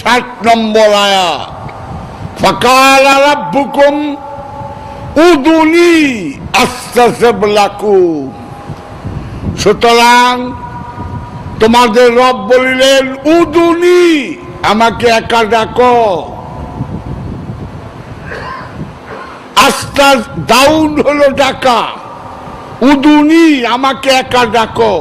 ষাট নম্বর আয়া সুতরাং তোমাদের রব বলিলেন, উদুনি, আমাকে একা ডাকো। আস্তা ডাউন হলো ডাকা। উদুনি, আমাকে একা ডাকো।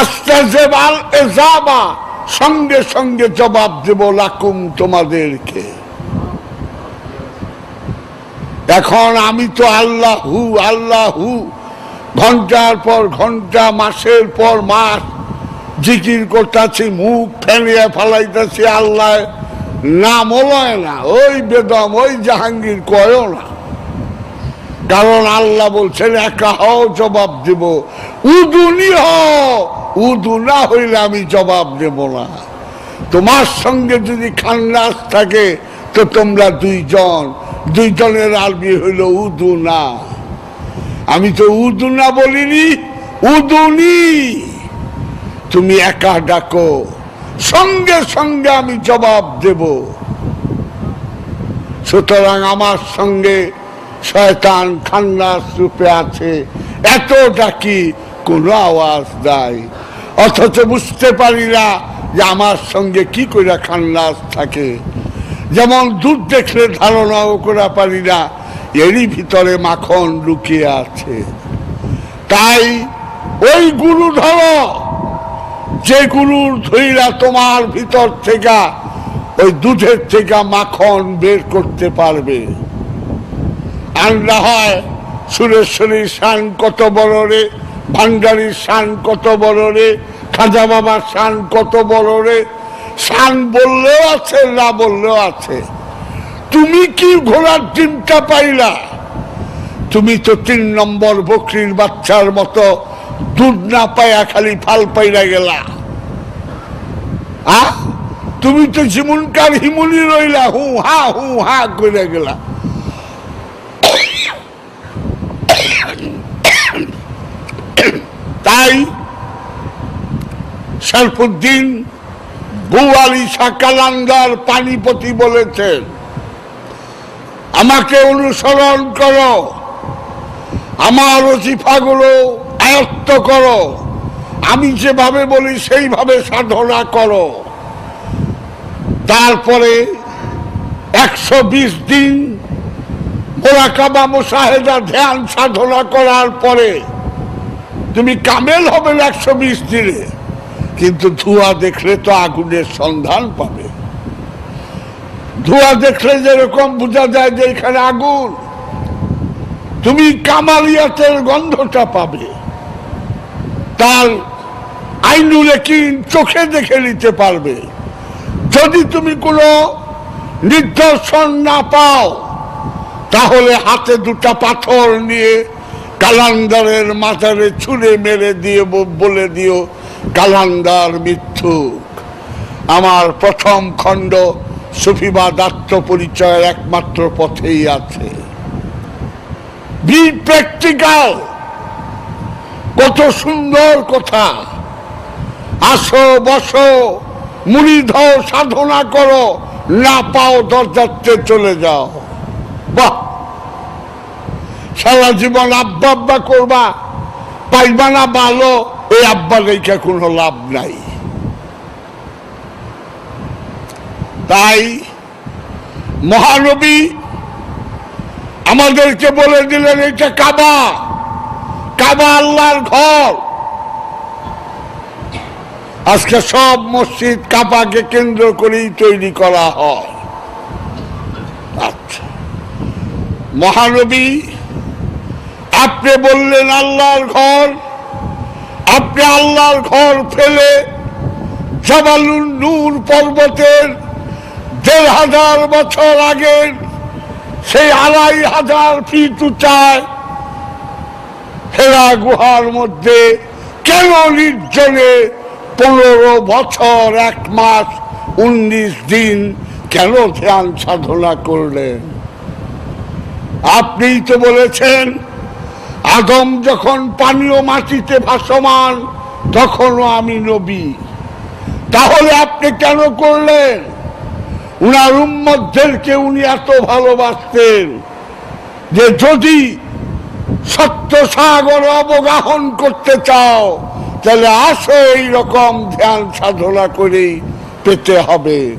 আস্তা জেবাল এজাবা সঙ্গে সঙ্গে জবাব দেব লাকুম তোমাদেরকে। এখন আমি তো আল্লাহ হু আল্লাহ হু ঘণ্টার পর ঘণ্টা, মাসের পর মাস জিকির করতেছি, মুখ ফেলিয়ে ফেলাইতেছি আল্লাহ নাম লয় না, ওই বেদম, ওই জাহাঙ্গীর কয়ও না। কারণ আল্লাহ বলছেন, একা হও, জবাব দেব। উদুনি হও, উদু না হইলে আমি জবাব দেব না। তোমার সঙ্গে যদি খান্নাস থাকে, তো তোমরা দুইজন, দুইজনের আরবি হইল উদু না। আমি তো উদু না বলিনি উদুনি তুমি একা ডাকো, সঙ্গে সঙ্গে আমি জবাব দেব। সুতরাং আমার সঙ্গে শয়তান খান্নাস রূপে আছে। এত ডাকি, কোনো আওয়াজ নাই। অথচ বুঝতে পারি না যে আমার সঙ্গে কি করে খান্নাস থাকে। যেমন দুধ দেখলে ধারণাও করা পারি না, এরই ভিতরে মাখন লুকিয়ে আছে। তাই ওই গুরু ধরো, যে গুরুর ধৈরা তোমার ভিতর থেকে ওই দুধের থেকে মাখন বের করতে পারবে। না হয়। সুরেশ্বরীর শান কত বড় রে? ভান্ডারির শান কত বড় রে? খাজা বাবার শান কত বড় রে? শান বললেও আছে, না বললেও আছে। তুমি কি ঘোড়ার ডিমটা পাইলা? তুমি তো তিন নম্বর বকরির বাচ্চার মতো দুধ না পাইয়া খালি ফাল পাইরা গেলা। আ তুমি তো ঝিমুনকার হিমুনি রইলা, হু হা হু হা করে গেলা। তাই শরফুদ্দিন বুয়ালি সাকালান্দার পানিপতি বলেছেন, আমাকে অনুসরণ করো, আমার অজিফাগুলো আয়ত্ত করো, আমি যেভাবে বলি সেইভাবে সাধনা করো। তারপরে একশো বিশ দিন মোরাকাবা মোশাহেদা ধ্যান সাধনা করার পরে তুমি কামেল হবে একশো বিশ দিনে। কিন্তু ধোঁয়া দেখলে তো আগুনের সন্ধান পাবে। ধোঁয়া দেখলে যেরকম বোঝা যায় যে এখানে আগুন। তুমি কামালিয়াতের গন্ধটা পাবে। তার আইনুলে কি চোখে দেখে নিতে পারবে। যদি তুমি কোনো নিদর্শন না পাও, তাহলে হাতে দুটা পাথর নিয়ে কালান্দারের মাথারে ছুঁড়ে মেরে দিয়ে বলে দিও, কালান্দার মিথ্যুক। আমার প্রথম খণ্ড সুফিবাদ আত্মপরিচয়ের একমাত্র পথেই আছে। বি কত সুন্দর কথা। আসো, বসো মুড়ি ধও সাধনা করো, না পাও দরজাতে চলে যাও। বাহ! সারা জীবন আব্বা আব্বা করবা, পাইবা না ভালো, এই আব্বা রেখে কোনো লাভ নাই। তাই মহানবী আমাদেরকে বলে দিলেন, এটা কাবা। কাবা আল্লাহর ঘর। আজকে সব মসজিদ কাবাকে কেন্দ্র করেই তৈরি করা হয়। আচ্ছা। মহানবী আপনি বললেন আল্লাহর ঘর, আপনি আল্লাহর ঘর ফেলে জবালুল নূর পর্বতের দেড় হাজার বছর আগের সেই আড়াই হাজার ফিট উঁচায় হেরা গুহার মধ্যে কেন নির্জনে পনেরো বছর, এক মাস, উনিশ দিন কেন ধ্যান সাধনা করলেন? আপনিই তো বলেছেন আদম যখন পানীয় মাটিতে ভাসমান, তখনও আমি নবী। তাহলে আপনি কেন করলেন? উনার উম্মতদেরকে উনি এত ভালোবাসতেন যে যদি সত্য সাগর অবগাহন করতে চাও, তাহলে আসো এইরকম ধ্যান সাধনা করেই পেতে হবে।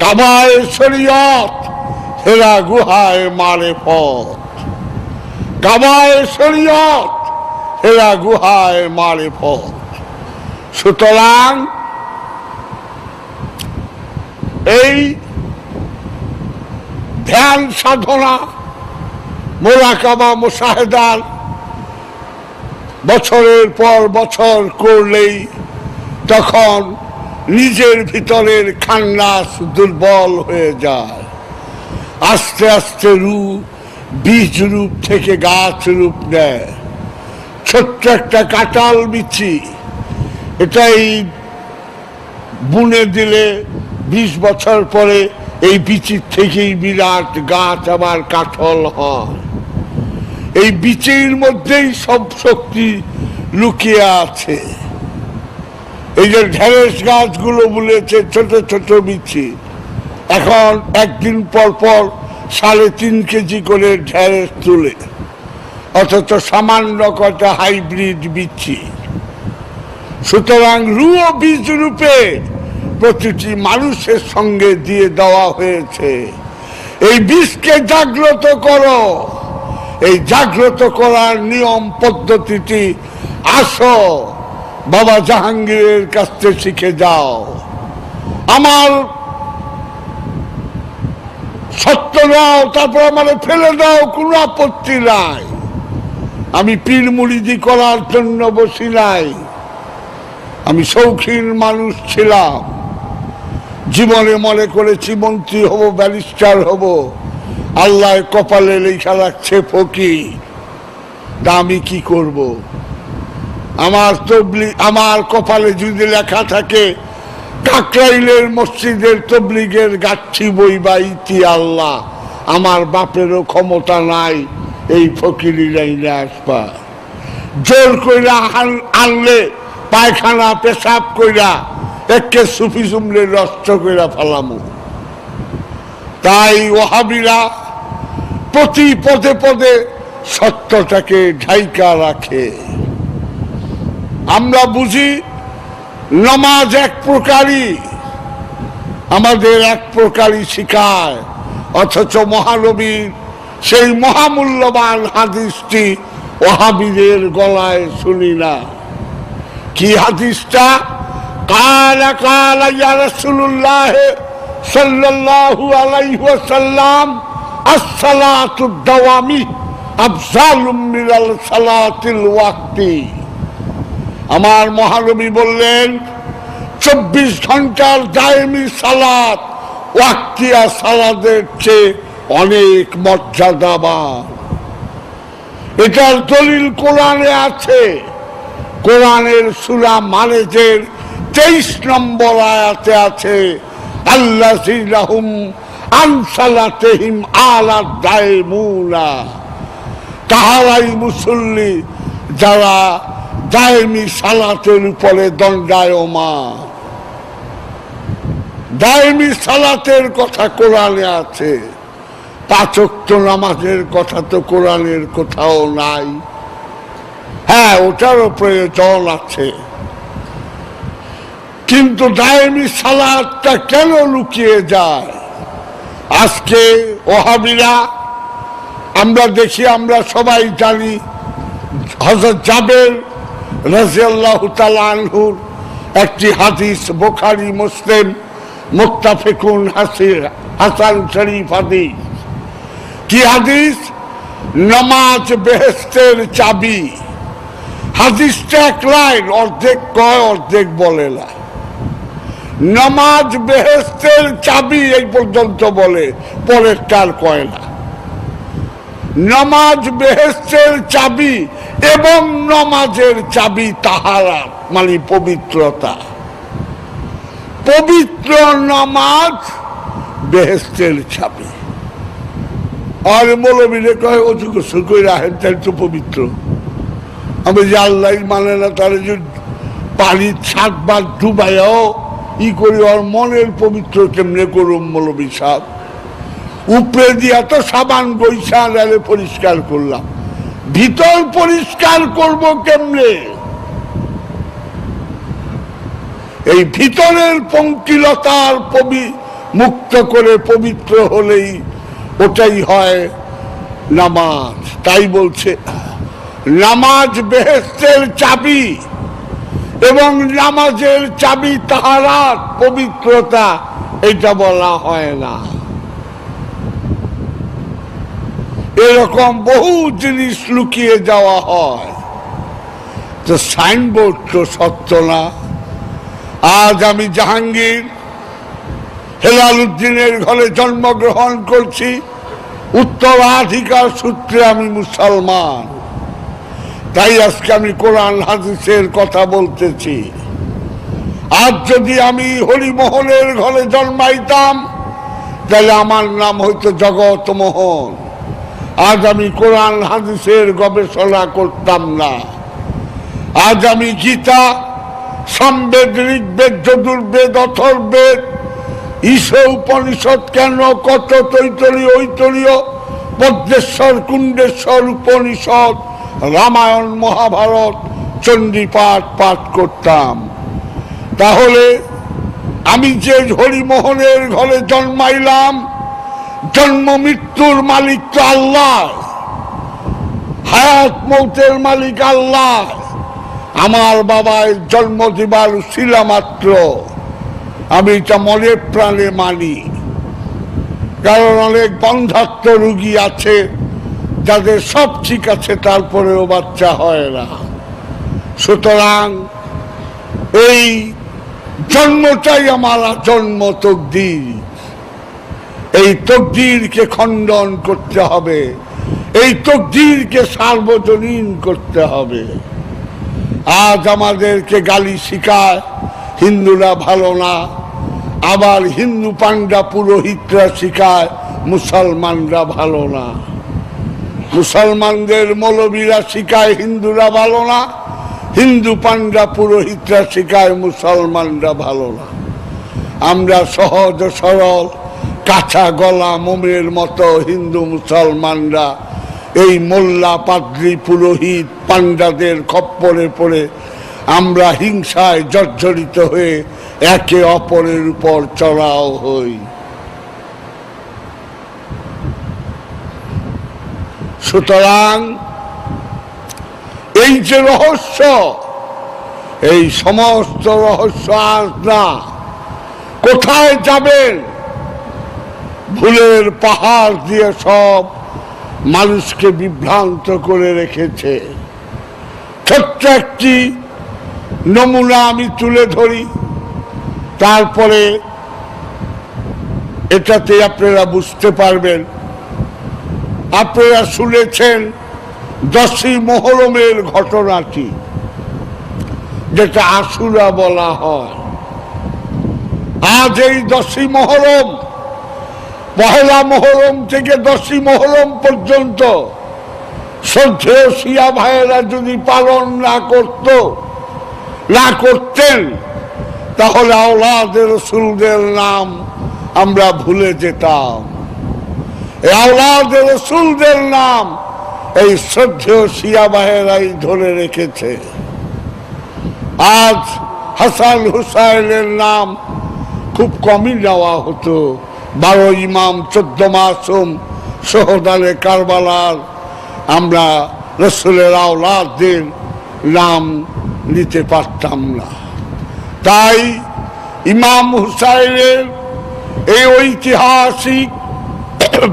কামায় শরীয়ত, হেরা গুহায় মারে পথ। কামায় শরীয়ত হেরা গুহায় মারে পথ সুতরাং এই ধ্যান সাধনা, মোরাকাবা মুসাহেদার বছরের পর বছর করলেই তখন নিজের ভিতরের খান্নাস দুর্বল হয়ে যায়। আস্তে আস্তে রূপ বীজ রূপ থেকে গাছ রূপ নেয়। ছোট্ট একটা কাঁটাল বিচি, এটাই বুনে দিলে বিশ বছর পরে এই বিচির থেকেই বিরাট গাছ আবার কাঠল হয়। এই বিচির মধ্যেই সব শক্তি লুকিয়ে আছে। এই যে ঢেঁড়স গাছগুলো বলেছে ছোট ছোট বিচি, এখন একদিন পর পর সাড়ে তিন কেজি করে ঢেঁড়স তুলে, অথচ সামান্য কটা হাইব্রিড বিচ্ছি সুতরাং রু ও বীজ রূপে প্রতিটি মানুষের সঙ্গে দিয়ে দেওয়া হয়েছে। এই বীজকে জাগ্রত করো। এই জাগ্রত করার নিয়ম পদ্ধতিটি আসো। বাবা জাহাঙ্গীরের কাছ থেকে শিখে যাও। আমার সত্য নাও, তারপর আমার ফেলে দাও, কোনো আপত্তি নাই। আমি পীর মুড়িদি করার জন্য বসি নাই। আমি শৌখিন মানুষ ছিলাম। জীবনে মনে করেছি মন্ত্রী হব, ব্যারিস্টার হব। আল্লাহ কপালে লেখা রাখছে ফকি। তা আমি কি করব? আমার তবলি আমার কপালে যদি লেখা থাকে কাকরাইলের মসজিদের তবলিগের গাচ্ছি বই বা ইতি আল্লাহ। আমার বাপেরও ক্ষমতা নাই, এই ফকিরি লাইনে আসবা। জোর কইরা আন- আনলে, পায়খানা, পেশাব কইরা, একে সুফি জুমলে নষ্ট কইরা ফেলামু। তাই ওহাবিরা প্রতি পদে পদে সত্যটাকে ঢাইকা রাখে। আমরা বুঝি নমাজ এক প্রকারই, আমাদের এক প্রকারই শিখায় অথচ মহানবীর সেই মহামূল্যবান হাদিসটি ওহাবিদের গলায় শুনি না। কি হাদিসটা? কালা কালা ইয়া রাসূলুল্লাহ সাল্লাল্লাহু আলাইহি ওয়াসাল্লাম, আসসালাতু দাওয়ামি আফজালুম মিনাল সালাতিল ওয়াক্তি। আমার মহানবী বললেন, চব্বিশ ঘণ্টার দায়মি সালাত, ওয়াক্তিয়া সালাদের চেয়ে অনেক মর্যাদাবান। এটার দলিল কোরআনে আছে। কোরআনের সুরা মানেজের তেইশ নম্বর আয়াতে আছে আল্লাহ আনসালাতেহিম আলা দায়মুনা। তাহারাই মুসল্লি যারা দায়মি সালাতের উপরে দণ্ডায়মা দায়মি সালাতের কথা কোরআনে আছে পাচক্ত নামাজের কথা তো কোরআনের কোথাও নাই। হ্যাঁ ওটারও প্রয়োজন আছে। কিন্তু দায়মি সালাদটা কেন লুকিয়ে যায়? আজকে ওহাবিরা, আমরা দেখি, আমরা সবাই জানি হজরত জাবের রাজিয়াল্লাহ একটি হাদিস বোখারি, মুসলিম মুক্তাফিকুন হাসির, হাসান শরীফ হাদিস। কি হাদিস? নমাজ বেহেস্তের চাবি। হাদিসটা এক লাইন, অর্ধেক কয়, অর্ধেক বলে না। নমাজ বেহেস্তের চাবি এই পর্যন্ত বলে পরের টার কয় না। নমাজ বেহেস্তের চাবি এবং নমাজের চাবি তাহারা মানে পবিত্রতা। পবিত্র নমাজ বেহেস্তের চাবি। আর মৌলবীরে কয়, অজু গোসল করে তাই তো পবিত্র। আমি যে আল্লাহ মানে না তার যে পানি সাতবার ডুবাইও ই করি, ওর মনের পবিত্র কেমনে করুম মৌলবী সাহেব? উপরে দিয়া তো সাবান বৈশা পরিষ্কার করলাম। ভিতর পরিষ্কার করব কেমনে? এই ভিতরের পঙ্কিলতার পবি মুক্ত করে পবিত্র হলেই ওটাই হয় নামাজ। তাই বলছে, নামাজ বেহেস্তের চাবি এবং নামাজের চাবি তাহারাত, পবিত্রতা, এটা বলা হয় না। এরকম বহু জিনিস লুকিয়ে যাওয়া হয়। তো সাইনবোর্ড তো সত্য না। আজ আমি জাহাঙ্গীর হেলাল উদ্দিনের ঘরে জন্মগ্রহণ করছি। উত্তরাধিকার সূত্রে আমি মুসলমান। তাই আজকে আমি কোরআন হাদিসের কথা বলতেছি। আজ যদি আমি হরিমোহনের ঘরে জন্মাইতাম, তাহলে আমার নাম হইতো জগৎ মোহন আজ আমি কোরআন, হাদিসের গবেষণা করতাম না। আজ আমি গীতা, সম্বেদ, ঋগ্বেদ, যদুর্বেদ, অথর্বেদ, ঈশ উপনিষদ কেন, কত তৈতরীয় ঐতরীয় পদ্মেশ্বর কুণ্ডেশ্বর উপনিষদ, রামায়ণ, মহাভারত, চণ্ডীপাঠ পাঠ করতাম। তাহলে আমি যে হরিমোহনের ঘরে জন্মাইলাম জন্ম মৃত্যুর মালিক তো আল্লাহ। হায়াত মৌতের মালিক আল্লাহ। আমার বাবায় জন্ম দিবার শিলা মাত্র। আমি এটা মনে প্রাণে মানি। কারণ অনেক বন্ধাত্ম রুগী আছে, যাদের সব ঠিক আছে, তারপরেও বাচ্চা হয় না। সুতরাং এই জন্মটাই আমার জন্ম তকদির এই তকদিরকে খণ্ডন করতে হবে। এই তকদিরকে সার্বজনীন করতে হবে। আজ আমাদেরকে গালি শিখায়, হিন্দুরা ভালো না। আবার হিন্দু পান্ডা পুরোহিতরা শিখায়, মুসলমানরা ভালো না। মুসলমানদের মৌলবীরা শিখায়, হিন্দুরা ভালো না। হিন্দু পান্ডা পুরোহিতরা শিখায়, মুসলমানরা ভালো না। আমরা সহজ সরল কাঁচা গলা মোমের মতো হিন্দু মুসলমানরা, এই মোল্লা পাদ্রি পুরোহিত পাণ্ডাদের খপ্পরে পড়ে আমরা হিংসায় জর্জরিত হয়ে একে অপরের উপর চড়াও হই। সুতরাং এই যে রহস্য, এই সমস্ত রহস্য আজ না, কোথায় যাবেন? ভুলের পাহাড় দিয়ে সব মানুষকে বিভ্রান্ত করে রেখেছে। ছোট্ট একটি নমুনা আমি তুলে ধরি। তারপরে এটাতে আপনারা বুঝতে পারবেন। আপনারা শুনেছেন দশই মহরমের ঘটনাটি, যেটা আশুরা বলা হয়। আজ এই দশই মহরম পহেলা মহরম থেকে দশই মহরম পর্যন্ত শ্রদ্ধেয় শিয়া ভাইয়েরা যদি পালন না করত, না করতেন, তাহলে আওলাদের রসুলদের নাম আমরা ভুলে যেতাম। এই আওলাদের রসুলদের নাম এই শ্রদ্ধেয় শিয়া ভাইয়েরাই ধরে রেখেছে। আজ হাসান হুসাইনের নাম খুব কমই নেওয়া হতো। বারো ইমাম, চোদ্দ মাসুম, সোহদানে কারবালার, আমরা রসুলের আওলাদদের নাম নিতে পারতাম না। তাই ইমাম হুসাইনের এই ঐতিহাসিক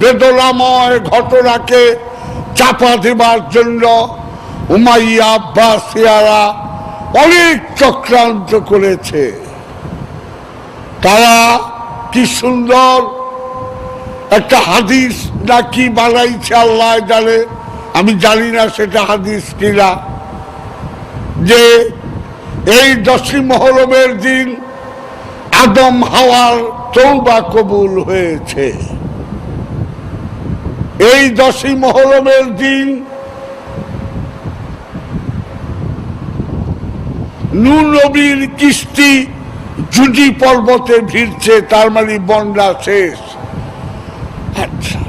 বেদনাময় ঘটনাকে চাপা দেবার জন্য উমাইয়া আব্বাসিয়ারা অনেক চক্রান্ত করেছে। তারা কি সুন্দর। একটা হাদিস নাকি বানাইছে আল্লাহ জানে। আমি জানি না সেটা হাদিস কিনা। যে এই দশী মহরমের দিন আদম হাওয়ার তৌবা কবুল হয়েছে। এই দশই মহরমের দিন নূ নবীর কিস্তি জুটি পর্বতে ভিড়ছে তার মানে বন্যা শেষ। আচ্ছা।